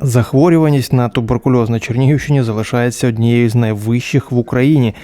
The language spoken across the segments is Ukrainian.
Захворюваність на туберкульоз на Чернігівщині залишається однією з найвищих в Україні.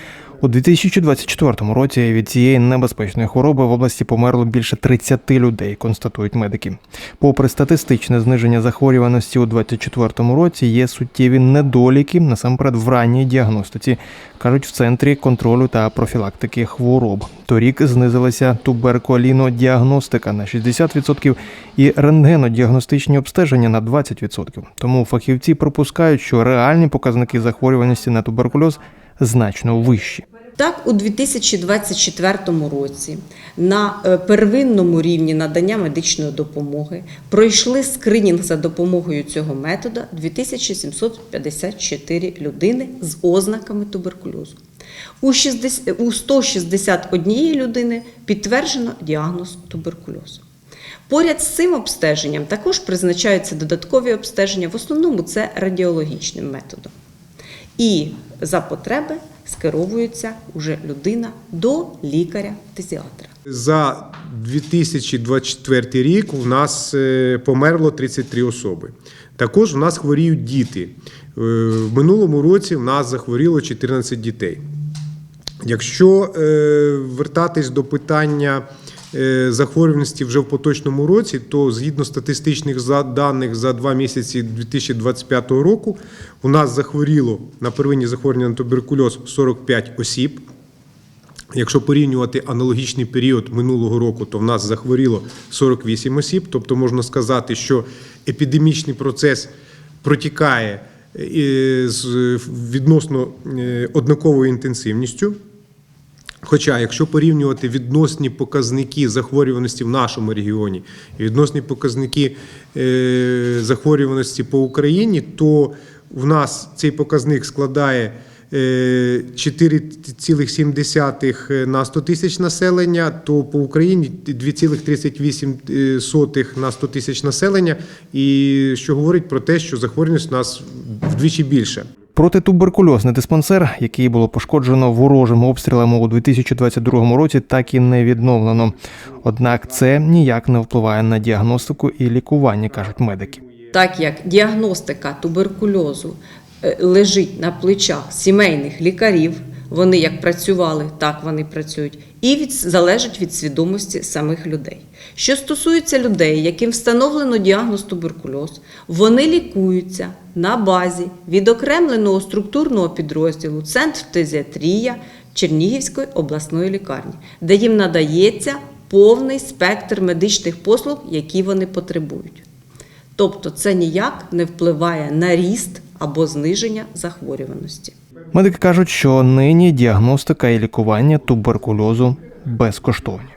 У 2024 році від цієї небезпечної хвороби в області померло більше 30 людей, констатують медики. Попри статистичне зниження захворюваності у 2024 році, є суттєві недоліки насамперед в ранній діагностиці, кажуть в центрі контролю та профілактики хвороб. Торік знизилася туберкулінодіагностика на 60% і рентгенодіагностичні обстеження на 20%. Тому фахівці пропускають, що реальні показники захворюваності на туберкульоз значно вищі. Так, у 2024 році на е, первинному рівні надання медичної допомоги пройшли скринінг за допомогою цього методу 2754 людини з ознаками туберкульозу. У 60 у 161 людини підтверджено діагноз туберкульозу. Поряд з цим обстеженням також призначаються додаткові обстеження, в основному це радіологічним методом. І за потреби скеровується уже людина до лікаря-фтизіатра. За 2024 рік у нас е, померло 33 особи. Також у нас хворіють діти. Е, В минулому році в нас захворіло 14 дітей. Якщо е, вертатись до питання захворюваності вже в поточному році, то згідно статистичних даних за два місяці 2025 року, у нас захворіло на первинні захворювання на туберкульоз 45 осіб. Якщо порівнювати аналогічний період минулого року, то в нас захворіло 48 осіб. Тобто можна сказати, що епідемічний процес протікає е, з відносно е, однаковою інтенсивністю. Хоча, якщо порівнювати відносні показники захворюваності в нашому регіоні і відносні показники е, захворюваності по Україні, то в нас цей показник складає е, 4,7 на 100 тисяч населення, то по Україні 2,38 на 100 тисяч населення, і що говорить про те, що захворюваність у нас вдвічі більше. Протитуберкульозний диспансер, який було пошкоджено ворожими обстрілами у 2022 році, так і не відновлено. Однак це ніяк не впливає на діагностику і лікування, кажуть медики. Так як діагностика туберкульозу е, лежить на плечах сімейних лікарів, вони як працювали, так вони працюють, і від, залежить від свідомості самих людей. Що стосується людей, яким встановлено діагноз туберкульоз, вони лікуються на базі відокремленого структурного підрозділу Центр фтизіатрія Чернігівської обласної лікарні, де їм надається повний спектр медичних послуг, які вони потребують. Тобто це ніяк не впливає на ріст або зниження захворюваності. Медики кажуть, що нині діагностика і лікування туберкульозу безкоштовні.